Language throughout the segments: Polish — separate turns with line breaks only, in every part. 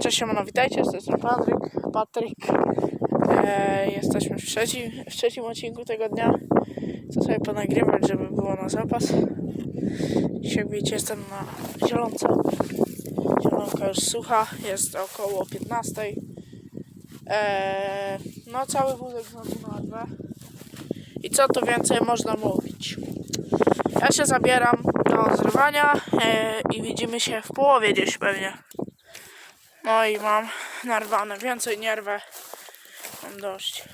Cześć, siemano, witajcie, to jest Patryk. Patryk. E, jesteśmy w trzecim, w trzecim odcinku tego dnia. Chcę sobie ponagrywać, żeby było na zapas. Dzisiaj widzicie, jestem na zielonce. Zielonka już sucha, jest około 15. E, no, cały wózek znowu na dwa. I co tu więcej można mówić? Ja się zabieram do zrywania e, i widzimy się w połowie gdzieś pewnie. No i mam narwane, więcej nie rwę. Mam dość.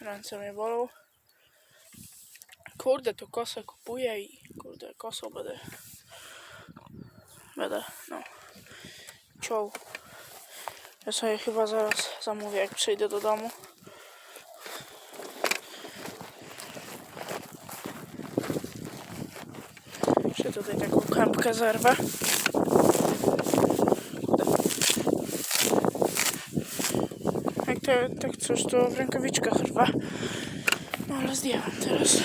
Ręce mnie bolą. Kurde, tu kosę kupuję i kurde, kosą będę. Będę, no. Ciął. Ja sobie chyba zaraz zamówię, jak przyjdę do domu. Jeszcze tutaj taką kępkę zerwę. To, tak coś to w rękawiczkach rwa. No ale zdjęłam teraz.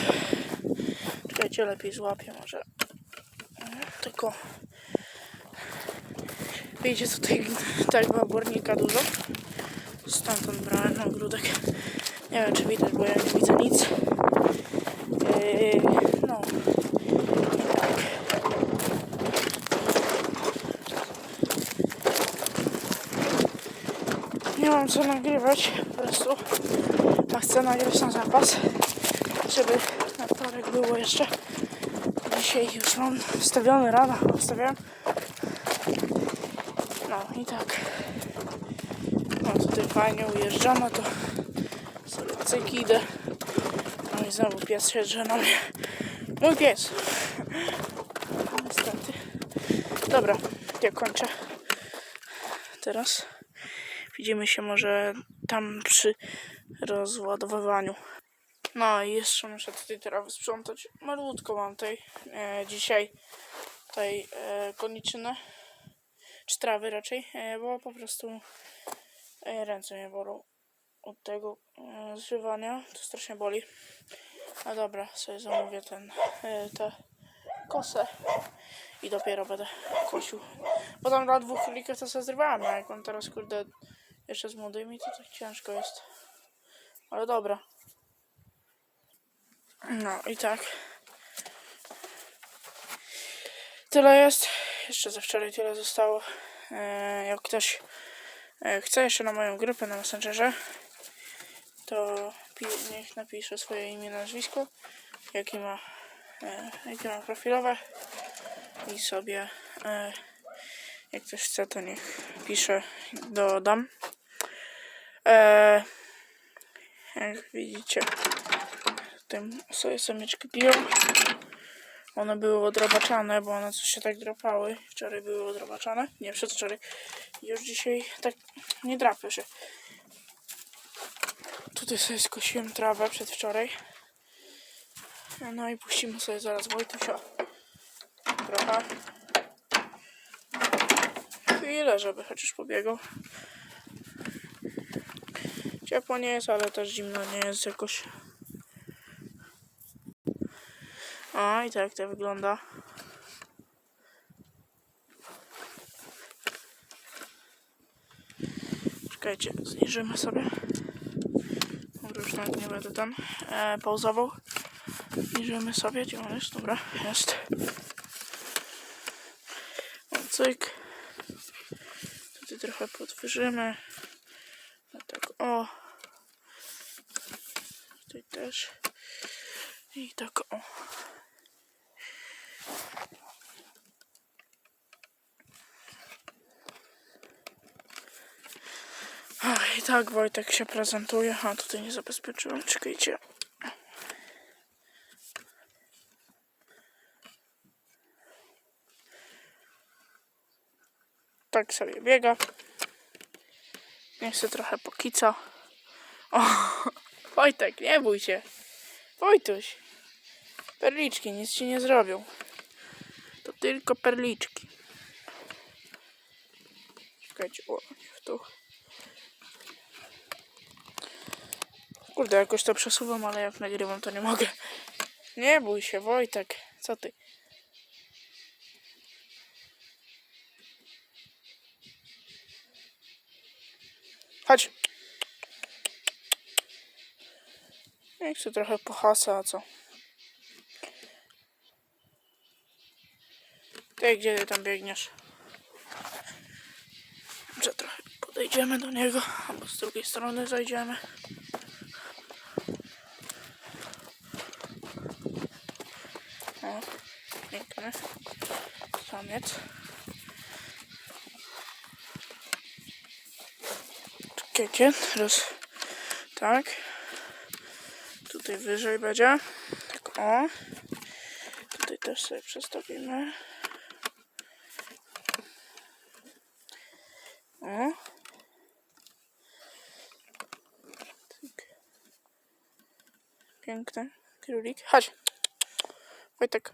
Czekajcie, lepiej złapię może. Tylko widzicie tutaj tego obornika dużo. Stamtąd brałem ogródek. Nie wiem czy widać, bo ja nie widzę nic. Yy, no. Nie mam co nagrywać, po prostu a chcę nagrać na zapas, żeby na wtorek było jeszcze. Dzisiaj już mam wstawiony rano, wstawiałem. No i tak. No tutaj fajnie ujeżdżamy, to sobie cyk idę. No i znowu pies się drze na mnie. Mój pies. Niestety. Dobra, ja kończę. Teraz. Widzimy się może tam przy rozładowywaniu. No i jeszcze muszę tutaj teraz sprzątać. Malutko mam tej e, dzisiaj tej e, koniczyny, czy trawy raczej, e, bo po prostu e, ręce mnie bolą od tego e, zżywania. To strasznie boli. No dobra, sobie zamówię ten, e, te kosę i dopiero będę kosił. Bo tam dwóch królików to sobie zrywałem, a jak mam teraz kurde jeszcze z młodymi, to tak ciężko jest. Ale dobra. No i tak. Tyle jest. Jeszcze ze wczoraj tyle zostało. E, jak ktoś e, chce jeszcze na moją grupę na Messengerze, to niech napisze swoje imię, nazwisko, jaki ma, e, jakie ma profilowe i sobie jak ktoś chce, to niech pisze, dodam. E, jak widzicie, tym sobie samiczki piją. One były odrobaczane, bo one coś się tak drapały. Wczoraj były odrobaczane. Nie, przedwczoraj. Już dzisiaj tak nie drapy się. Tutaj sobie skosiłem trawę przedwczoraj. No i puścimy sobie zaraz Wojtusia. Trochę. Chwilę, żeby chociaż pobiegał. Ciepło nie jest, ale też zimno nie jest jakoś. O, i tak to wygląda. Czekajcie, zniżymy sobie. Może już nawet nie będę tam e, pauzował. Zniżymy sobie, gdzie on jest? Dobra, jest. O, cyk. Tutaj trochę podwyżymy. Tak, o. Tutaj też. I tak, o. I tak Wojtek się prezentuje. A tutaj nie zabezpieczyłem. Czekajcie. Tak sobie biega. Niech się trochę pokica. O, Wojtek, nie bój się. Wojtuś. Perliczki nic ci nie zrobią. To tylko perliczki. Czekajcie, o, w tu. Kurde, jakoś to przesuwam, ale jak nagrywam, to nie mogę. Nie bój się, Wojtek. Co ty? Chodź. Niech się trochę pohasa, a co? Ty, gdzie ty tam biegniesz? Że trochę podejdziemy do niego, albo z drugiej strony zajdziemy. O, piękny. Samiec. Czekajcie, teraz tak. Tutaj wyżej będzie. Tak o. Tutaj też sobie przestawimy. O. Tak. Piękny królik. Chodź. Wojtek.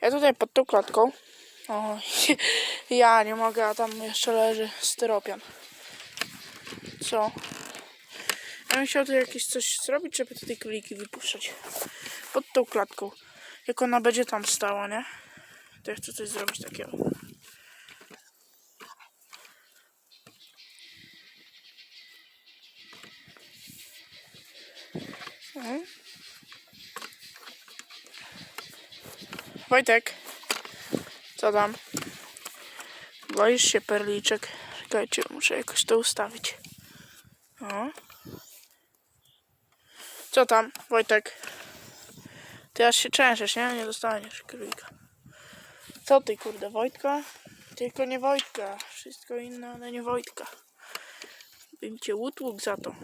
Ja tutaj pod tą klatką. O, ja nie mogę, a tam jeszcze leży styropian. Co? Ja chciał tu jakieś coś zrobić, żeby tutaj króliki wypuszczać. Pod tą klatką. Jak ona będzie tam stała, nie? To ja chcę coś zrobić takiego. Mhm. Wojtek, co tam? Boisz się perliczek? Czekajcie, muszę jakoś to ustawić. O. Co tam, Wojtek? Ty aż się trzęsiesz, nie? Nie dostaniesz królika. Co ty, kurde, Wojtka? Tylko nie Wojtka. Wszystko inne, ale nie Wojtka. Bym cię utłukł za to.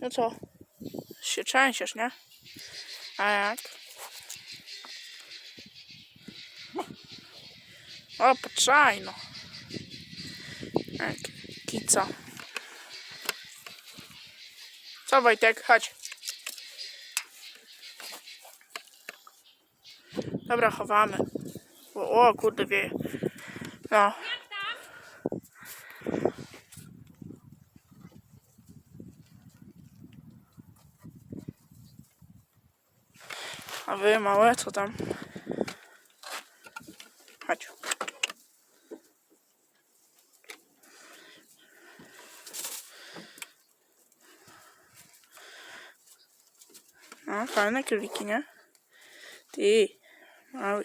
No co? Się trzęsiesz, nie? A jak? O, patrzaj no. Jak kica. Co Wojtek, chodź. Dobra, chowamy. O, o kurde wieje. No. A wy małe, co tam? Chodź. No, fajne króliki, nie? Ty, mały.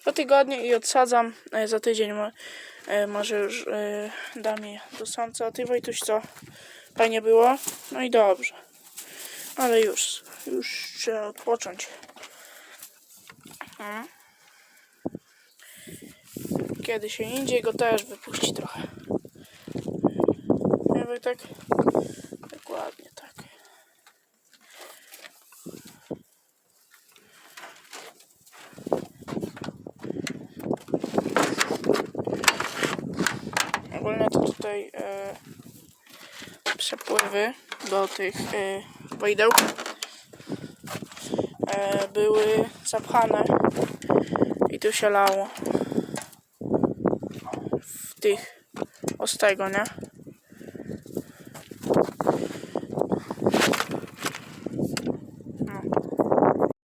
Dwa tygodnie i odsadzam. E, Za tydzień mo- e, może już e, dam je do samca. A ty Wojtuś co? Fajnie było? No i dobrze. Ale już, już trzeba odpocząć. Mm. Kiedy się indziej go też wypuści trochę. Nie Wojtek? Dokładnie to tutaj e, przepływy do tych e, wojdeł e, były zapchane i tu się lało w tych ostego, nie?